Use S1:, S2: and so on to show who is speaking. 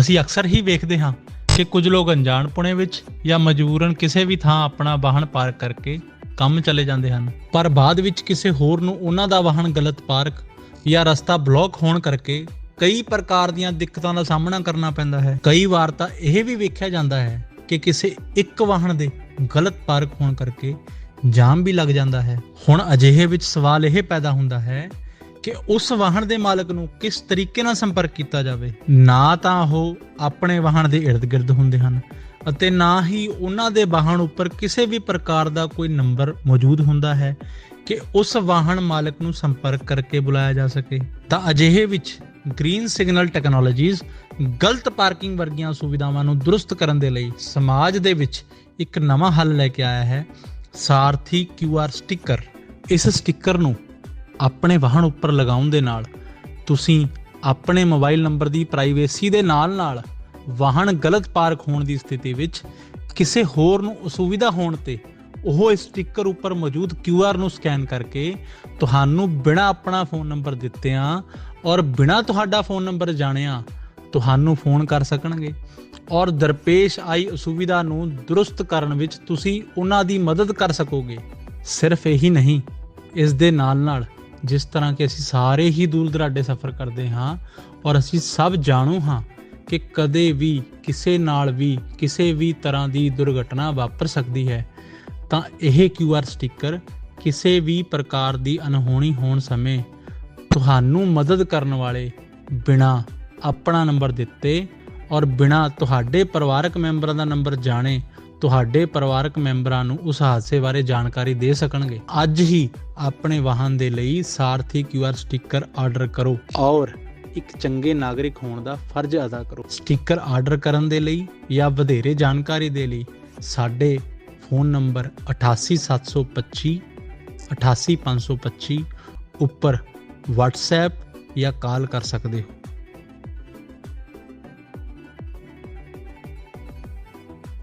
S1: ਅਸੀਂ ਅਕਸਰ ਹੀ ਵੇਖਦੇ ਹਾਂ ਕਿ ਕੁਝ ਲੋਕ ਅਣਜਾਣਪੁਣੇ ਵਿੱਚ ਜਾਂ ਮਜਬੂਰਨ ਕਿਸੇ ਵੀ ਥਾਂ ਆਪਣਾ ਵਾਹਨ ਪਾਰਕ ਕਰਕੇ ਕੰਮ ਚਲੇ ਜਾਂਦੇ ਹਨ। ਪਰ ਬਾਅਦ ਵਿੱਚ ਕਿਸੇ ਹੋਰ ਨੂੰ ਉਹਨਾਂ ਦਾ ਵਾਹਨ ਗਲਤ ਪਾਰਕ ਜਾਂ ਰਸਤਾ ਬਲੌਕ ਹੋਣ ਕਰਕੇ ਕਈ ਪ੍ਰਕਾਰ ਦੀਆਂ ਦਿੱਕਤਾਂ ਦਾ ਸਾਹਮਣਾ ਕਰਨਾ ਪੈਂਦਾ ਹੈ। ਕਈ ਵਾਰ ਤਾਂ ਇਹ ਵੀ ਵੇਖਿਆ ਜਾਂਦਾ ਹੈ ਕਿ ਕਿਸੇ ਇੱਕ ਵਾਹਨ ਦੇ ਗਲਤ ਪਾਰਕ ਹੋਣ ਕਰਕੇ ਜਾਮ ਵੀ ਲੱਗ ਜਾਂਦਾ ਹੈ। ਹੁਣ ਅਜਿਹੇ ਵਿੱਚ ਸਵਾਲ ਇਹ ਪੈਦਾ ਹੁੰਦਾ ਹੈ ਕਿ ਉਸ ਵਾਹਨ ਦੇ ਮਾਲਕ ਨੂੰ ਕਿਸ ਤਰੀਕੇ ਨਾਲ ਸੰਪਰਕ ਕੀਤਾ ਜਾਵੇ? ਨਾ ਤਾਂ ਉਹ ਆਪਣੇ ਵਾਹਨ ਦੇ ਇਰਦ-ਗਿਰਦ ਹੁੰਦੇ ਹਨ ਅਤੇ ਨਾ ਹੀ ਉਹਨਾਂ ਦੇ ਵਾਹਨ ਉੱਪਰ ਕਿਸੇ ਵੀ ਪ੍ਰਕਾਰ ਦਾ ਕੋਈ ਨੰਬਰ ਮੌਜੂਦ ਹੁੰਦਾ ਹੈ ਕਿ ਉਸ ਵਾਹਨ ਮਾਲਕ ਨੂੰ ਸੰਪਰਕ ਕਰਕੇ ਬੁਲਾਇਆ ਜਾ ਸਕੇ। ਤਾਂ ਅਜਿਹੇ ਵਿੱਚ ਗ੍ਰੀਨ ਸਿਗਨਲ ਟੈਕਨੋਲੋਜੀਜ਼ ਗਲਤ ਪਾਰਕਿੰਗ ਵਰਗੀਆਂ ਸੁਵਿਧਾਵਾਂ ਨੂੰ ਦਰੁਸਤ ਕਰਨ ਦੇ ਲਈ ਸਮਾਜ ਦੇ ਵਿੱਚ ਇੱਕ ਨਵਾਂ ਹੱਲ ਲੈ ਕੇ ਆਇਆ ਹੈ। ਸਾਰਥੀ QR ਸਟicker ਇਸ ਸਟicker ਨੂੰ ਆਪਣੇ ਵਾਹਨ ਉੱਪਰ ਲਗਾਉਣ ਦੇ ਨਾਲ, ਤੁਸੀਂ ਆਪਣੇ ਮੋਬਾਈਲ ਨੰਬਰ ਦੀ ਪ੍ਰਾਈਵੇਸੀ ਦੇ ਨਾਲ-ਨਾਲ ਵਾਹਨ ਗਲਤ ਪਾਰਕ ਹੋਣ ਦੀ ਸਥਿਤੀ ਵਿੱਚ ਕਿਸੇ ਹੋਰ ਨੂੰ ਅਸੁਵਿਧਾ ਹੋਣ ਤੇ ਉਹ ਇਸ ਸਟicker ਉੱਪਰ ਮੌਜੂਦ QR ਨੂੰ ਸਕੈਨ ਕਰਕੇ ਤੁਹਾਨੂੰ ਬਿਨਾਂ ਆਪਣਾ ਫੋਨ ਨੰਬਰ ਦਿੱਤਿਆਂ ਔਰ ਬਿਨਾਂ ਤੁਹਾਡਾ ਫੋਨ ਨੰਬਰ ਜਾਣਿਆ ਤੁਹਾਨੂੰ ਫੋਨ ਕਰ ਸਕਣਗੇ। ਔਰ ਦਰਪੇਸ਼ ਆਈ ਅਸੁਵਿਧਾ ਨੂੰ ਦਰੁਸਤ ਕਰਨ ਵਿੱਚ ਤੁਸੀਂ ਉਹਨਾਂ ਦੀ ਮਦਦ ਕਰ ਸਕੋਗੇ। ਸਿਰਫ ਇਹੀ ਨਹੀਂ, ਇਸ ਦੇ ਨਾਲ-ਨਾਲ ਜਿਸ ਤਰ੍ਹਾਂ ਕਿ ਅਸੀਂ ਸਾਰੇ ਹੀ ਦੂਰ ਦਰਾਡੇ ਸਫ਼ਰ ਕਰਦੇ ਹਾਂ, ਔਰ ਅਸੀਂ ਸਭ ਜਾਣੂ ਹਾਂ ਕਿ ਕਦੇ ਵੀ ਕਿਸੇ ਨਾਲ ਵੀ ਕਿਸੇ ਵੀ ਤਰ੍ਹਾਂ ਦੀ ਦੁਰਘਟਨਾ ਵਾਪਰ ਸਕਦੀ ਹੈ, ਤਾਂ ਇਹ QR ਸਟicker ਕਿਸੇ ਵੀ ਪ੍ਰਕਾਰ ਦੀ ਅਨਹੋਣੀ ਹੋਣ ਸਮੇਂ ਤੁਹਾਨੂੰ ਮਦਦ ਕਰਨ ਵਾਲੇ ਬਿਨਾ ਆਪਣਾ ਨੰਬਰ ਦਿੱਤੇ, ਔਰ ਬਿਨਾ ਤੁਹਾਡੇ ਪਰਿਵਾਰਕ ਮੈਂਬਰਾਂ ਦਾ ਨੰਬਰ ਜਾਣੇ ਤੁਹਾਡੇ ਪਰਿਵਾਰਕ ਮੈਂਬਰਾਂ ਨੂੰ ਉਸ ਹਾਦਸੇ ਬਾਰੇ ਜਾਣਕਾਰੀ ਦੇ ਸਕਣਗੇ। ਅੱਜ ਹੀ ਆਪਣੇ ਵਾਹਨ ਦੇ ਲਈ ਸਾਰਥੀ QR ਸਟicker ਆਰਡਰ ਕਰੋ ਔਰ ਇੱਕ ਚੰਗੇ ਨਾਗਰਿਕ ਹੋਣ ਦਾ ਫਰਜ਼ ਅਦਾ ਕਰੋ। ਸਟicker ਆਰਡਰ ਕਰਨ ਦੇ ਲਈ ਜਾਂ ਵਧੇਰੇ ਜਾਣਕਾਰੀ ਦੇ ਲਈ ਸਾਡੇ ਫੋਨ ਨੰਬਰ 88725 88525 ਉੱਪਰ WhatsApp ਜਾਂ ਕਾਲ ਕਰ ਸਕਦੇ ਹੋ।